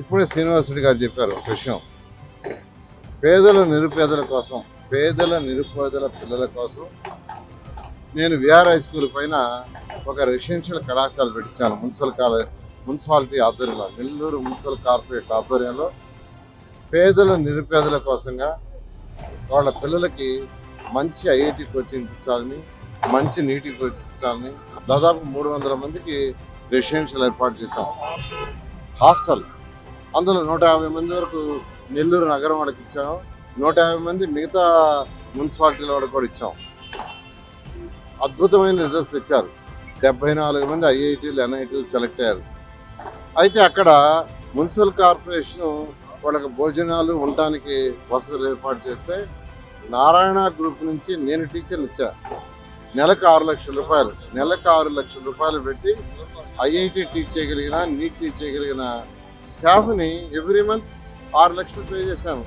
ఇప్పుడే శ్రీనివాసుడి గారు చెప్పారు ఒక విషయం. పేదల నిరుపేదల కోసం పేదల నిరుపేదల పిల్లల కోసం నేను విఆర్ హై స్కూల్ పైన ఒక రెసిడెన్షియల్ కళాశాల పెట్టించాను. మున్సిపల్ కాలే మున్సిపాలిటీ ఆధ్వర్యంలో నెల్లూరు మున్సిపల్ కార్పొరేషన్ ఆధ్వర్యంలో పేదల నిరుపేదల కోసంగా వాళ్ళ పిల్లలకి మంచి ఐఐటి కోచింగ్ ఇచ్చాలని మంచి నీటి కోచింగ్ దాదాపు మూడు వందల మందికి రెసిడెన్షియల్ ఏర్పాటు చేశాం. హాస్టల్ అందులో నూట యాభై మంది వరకు నెల్లూరు నగరం వాళ్ళకి ఇచ్చాం. నూట యాభై మంది మిగతా మున్సిపాలిటీల వాళ్ళకి కూడా ఇచ్చాం. అద్భుతమైన రిజల్ట్స్ ఇచ్చారు డెబ్బై నాలుగు మంది ఐఐటీలు ఎన్ఐటీలు సెలెక్ట్ అయ్యారు. అయితే అక్కడ మున్సిపల్ కార్పొరేషన్ వాళ్ళకి భోజనాలు ఉండటానికి వసతులు ఏర్పాటు చేస్తే నారాయణ గ్రూప్ నుంచి నేను టీచర్ని ఇచ్చాను. నెలకు ఆరు లక్షల రూపాయలు. నెలకు ఆరు లక్షల రూపాయలు పెట్టి ఐఐటి టీచ్ చేయగలిగిన నీట్ టీచ్ చేయగలిగిన స్టాఫ్ని ఎవ్రీ మంత్ ఆరు లక్షలు పే చేశాను.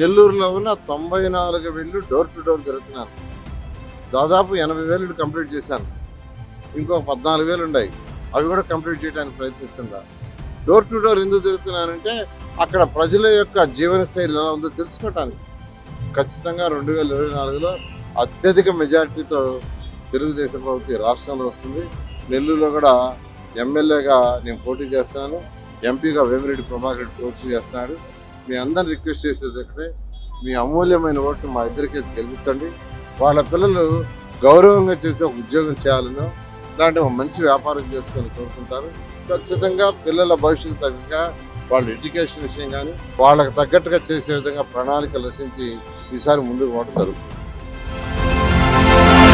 నెల్లూరులో ఉన్న తొంభై నాలుగు వేలు డోర్ టు డోర్ జరుగుతున్నాను. దాదాపు ఎనభై వేలు కంప్లీట్ చేశాను. ఇంకో పద్నాలుగు వేలు ఉన్నాయి అవి కూడా కంప్లీట్ చేయడానికి ప్రయత్నిస్తున్నా డోర్ టు డోర్ ఎందుకు తిరుగుతున్నానంటే అక్కడ ప్రజల యొక్క జీవన శైలి ఎలా ఉందో తెలుసుకోవటానికి ఖచ్చితంగా రెండు వేల ఇరవై నాలుగులో అత్యధిక మెజారిటీతో తెలుగుదేశం ప్రభుత్వం ఈ రాష్ట్రంలో వస్తుంది. నెల్లూరులో కూడా ఎమ్మెల్యేగా నేను పోటీ చేస్తున్నాను ఎంపీగా వేమిరెడ్డి ప్రభాకర్ రెడ్డి పోటీ చేస్తున్నాడు మీ అందరిని రిక్వెస్ట్ చేసేది ఒకటే మీ అమూల్యమైన ఓటు మా ఇద్దరి కేసు గెలిపించండి. వాళ్ళ పిల్లలు గౌరవంగా చేసే ఒక ఉద్యోగం చేయాలనో ఇలాంటి ఒక మంచి వ్యాపారం చేసుకొని కోరుకుంటారు. ఖచ్చితంగా పిల్లల భవిష్యత్తు తగ్గ వాళ్ళ ఎడ్యుకేషన్ విషయం కానీ వాళ్ళకి తగ్గట్టుగా చేసే విధంగా ప్రణాళికలు రచించి ఈసారి ముందుకు పోవడం జరుగుతుంది.